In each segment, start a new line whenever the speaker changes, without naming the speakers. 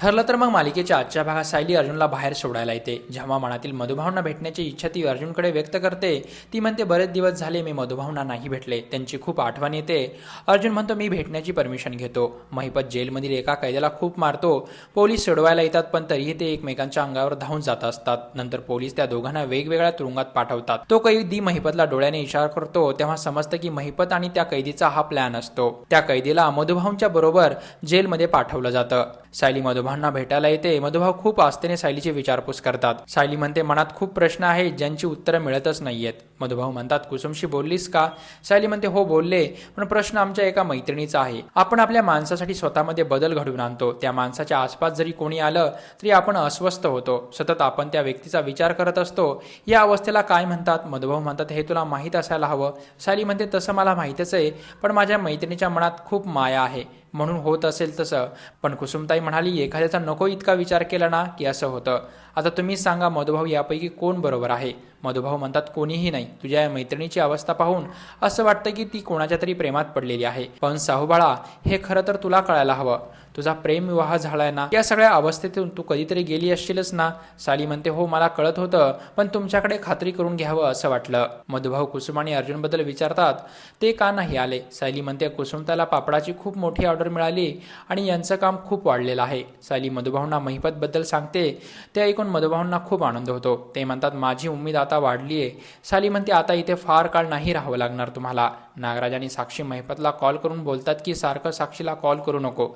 ठरलं तर मग मालिकेच्या आजच्या भागात सायली अर्जुनला बाहेर सोडायला येते. जेव्हा मनातील मधुभावना भेटण्याची इच्छा ती अर्जुनकडे व्यक्त करते ती म्हणते बरेच दिवस झाले मी मधुभावना नाही भेटले. त्यांची खूप आठवण येते. अर्जुन म्हणतो मी भेटण्याची परमिशन घेतो. महिपत जेलमधील एका कैद्याला खूप मारतो. पोलीस सोडवायला येतात पण तरीही ते एकमेकांच्या अंगावर धावून जात असतात. नंतर पोलीस त्या दोघांना वेगवेगळ्या तुरुंगात पाठवतात. तो कैदी महिपतला डोळ्याने इशारा करतो. तेव्हा समजतं की महिपत आणि त्या कैदीचा हा प्लॅन असतो. त्या कैदीला मधुभाऊंच्या बरोबर जेलमध्ये पाठवलं जातं. सायली मधुभाऊंना भेटायला येते. मधुभाऊ खूप आस्थेने सायलीची विचारपूस करतात. सायली म्हणते मनात खूप प्रश्न आहेत ज्यांची उत्तरं मिळतच नाहीयेत. मधुभाऊ म्हणतात कुसुमशी बोललीस का? सायली म्हणते हो बोलले पण प्रश्न आमच्या एका मैत्रिणीचा आहे. आपण आपल्या माणसासाठी स्वतःमध्ये बदल घडवून आणतो. त्या माणसाच्या आसपास जरी कोणी आलं तरी आपण अस्वस्थ होतो. सतत आपण त्या व्यक्तीचा विचार करत असतो. या अवस्थेला काय म्हणतात? मधुभाऊ म्हणतात हे तुला माहीत असायला हवं. सायली म्हणते तसं मला माहीतच आहे पण माझ्या मैत्रिणीच्या मनात खूप माया आहे. म्हणून होत असेल तसं. पण कुसुमताई म्हणाली एखाद्याचा नको इतका विचार केला ना की असं होतं. आता तुम्ही सांगा मधुभाऊ यापैकी कोण बरोबर आहे? मधुभाऊ म्हणतात कोणीही नाही. तुझ्या या मैत्रिणीची अवस्था पाहून असं वाटतं की ती कोणाच्या तरी प्रेमात पडलेली आहे. पण साहूबाळा हे खरं तर तुला कळायला हवं. तुझा प्रेम विवाह झालाय ना? या सगळ्या अवस्थेतून तू कधीतरी गेली असशीलच ना? साली म्हणते हो मला कळत होतं पण तुमच्याकडे खात्री करून घ्यावं असं वाटलं. मधुभाऊ कुसुम आणि अर्जुनबद्दल विचारतात ते का नाही आले? सायली म्हणते कुसुमताला पापडाची खूप मोठी ऑर्डर मिळाली आणि यांचं काम खूप वाढलेलं आहे. सायली मधुभाऊंना महिपतबद्दल सांगते ते ऐकून मधुभाऊंना खूप आनंद होतो. ते म्हणतात माझी उमेद आता वाढली आहे साली म्हणते आता इथे फार काळ नाही राहावं लागणार तुम्हाला. नागराज साक्षी महिपतला कॉल करून बोलतात की सारखं साक्षीला कॉल करू नको.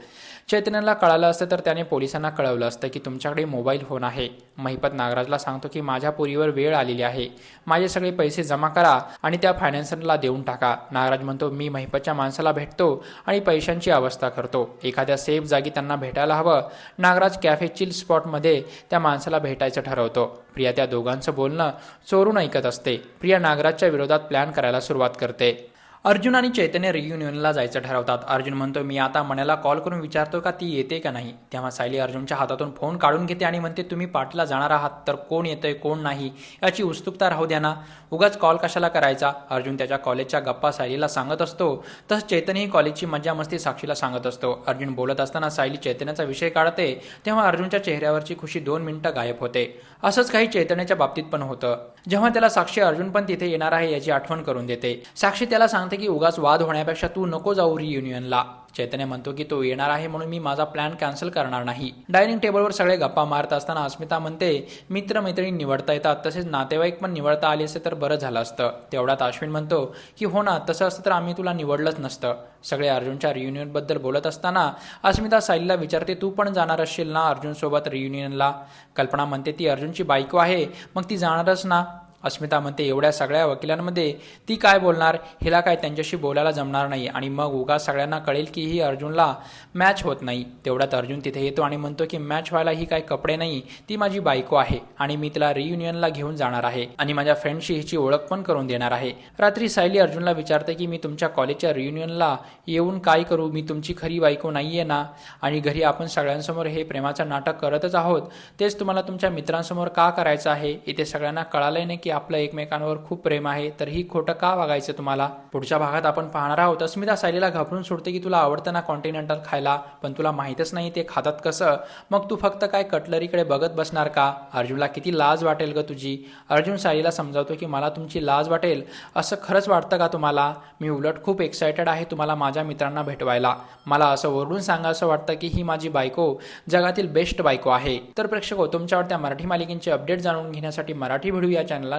चैतन्याला कळालं असतं तर त्याने पोलिसांना कळवलं असतं की तुमच्याकडे मोबाईल फोन आहे. महिपत नागराजला सांगतो की माझ्या पुरीवर वेळ आलेली आहे. माझे सगळे पैसे जमा करा आणि त्या फायनान्सरला देऊन टाका. नागराज म्हणतो मी महिपतच्या माणसाला भेटतो आणि पैशांची अवस्था करतो. एखाद्या सेफ जागी त्यांना भेटायला हवं. नागराज कॅफे चिल स्पॉटमध्ये त्या माणसाला भेटायचं ठरवतो. प्रिया त्या दोघांचं बोलणं चोरून ऐकत असते. प्रिया नागराजच्या विरोधात प्लॅन करायला सुरुवात करते. अर्जुन आणि चैतन्य रियुनियनला जायचं ठरवतात. अर्जुन म्हणतो मी आता मण्याला कॉल करून विचारतो का ती येते का नाही? तेव्हा सायली अर्जुनच्या हातातून फोन काढून घेते आणि म्हणते तुम्ही पाठला जाणार आहात तर कोण येतंय कोण नाही याची उत्सुकता राहू द्या ना. उगाच कॉल कशाला करायचा? अर्जुन त्याच्या कॉलेजच्या गप्पा सायलीला सांगत असतो. तसंच चैतन्यही कॉलेजची मज्जा मस्ती साक्षीला सांगत असतो. अर्जुन बोलत असताना सायली चैतन्याचा विषय काढते. तेव्हा अर्जुनच्या चेहऱ्यावरची खुशी दोन मिनिटं गायब होते. असंच काही चैतन्याच्या बाबतीत पण होतं. जेव्हा त्याला साक्षी अर्जुन पण तिथे येणार आहे याची आठवण करून देते. साक्षी त्याला सांगते की उगाच वाद होण्यापेक्षा तू नको जाऊ रियुनियनला चैतन्य म्हणतो की तो येणार आहे म्हणून मी माझा प्लॅन कॅन्सल करणार नाही. डायनिंग टेबलवर सगळे गप्पा मारत असताना अस्मिता म्हणते मित्र मैत्रिणी निवडता येतात तसेच नातेवाईक पण निवडता आले असते तर बरं झालं असतं. तेवढ्यात अश्विन म्हणतो की हो ना तसं असतं तर आम्ही तुला निवडलंच नसतं. सगळे अर्जुनच्या रियुनियनबद्दल बोलत असताना अस्मिता सायलीला विचारते तू पण जाणार असशील ना अर्जुनसोबत रियुनियनला कल्पना म्हणते ती अर्जुनची बायको आहे मग ती जाणारच ना. अस्मिता म्हणते एवढ्या सगळ्या वकिलांमध्ये ती काय बोलणार? हिला काय त्यांच्याशी बोलायला जमणार नाही आणि मग उगा सगळ्यांना कळेल की ही अर्जुनला मॅच होत नाही. तेवढ्यात अर्जुन तिथे येतो आणि म्हणतो की मॅच व्हायला ही काय कपडे नाही ती माझी बायको आहे आणि मी तिला रियुनियनला घेऊन जाणार आहे आणि माझ्या फ्रेंडशी हिची ओळख पण करून देणार आहे. रात्री सायली अर्जुनला विचारते की मी तुमच्या कॉलेजच्या रियुनियनला येऊन काय करू? मी तुमची खरी बायको नाहीये ना? आणि घरी आपण सगळ्यांसमोर हे प्रेमाचं नाटक करतच आहोत. तेच तुम्हाला तुमच्या मित्रांसमोर का करायचं आहे? इथे सगळ्यांना कळालंय नाही की आपलं एकमेकांवर खूप प्रेम आहे तर ही खोटं का वागायचं तुम्हाला? पुढच्या भागात आपण पाहणार आहोत. अस्मिता सायलीला घाबरून सोडते की तुला आवडतं ना कॉन्टिनेंटल खायला पण तुला माहीतच नाही ते खातात कसं. मग तू फक्त काय कटलरीकडे बघत बसणार का? अर्जुनला किती लाज वाटेल ग तुझी. अर्जुन सायलीला समजावतो की मला तुमची लाज वाटेल. असं खरंच वाटतं का तुम्हाला? मी उलट खूप एक्सायटेड आहे तुम्हाला माझ्या मित्रांना भेटवायला. मला असं ओरडून सांगायचं वाटतं की ही माझी बायको जगातील बेस्ट बायको आहे. तर प्रेक्षको तुमच्या आवडत्या मराठी मालिकेंचे अपडेट जाणून घेण्यासाठी मराठी व्हिडिओ या चॅनलला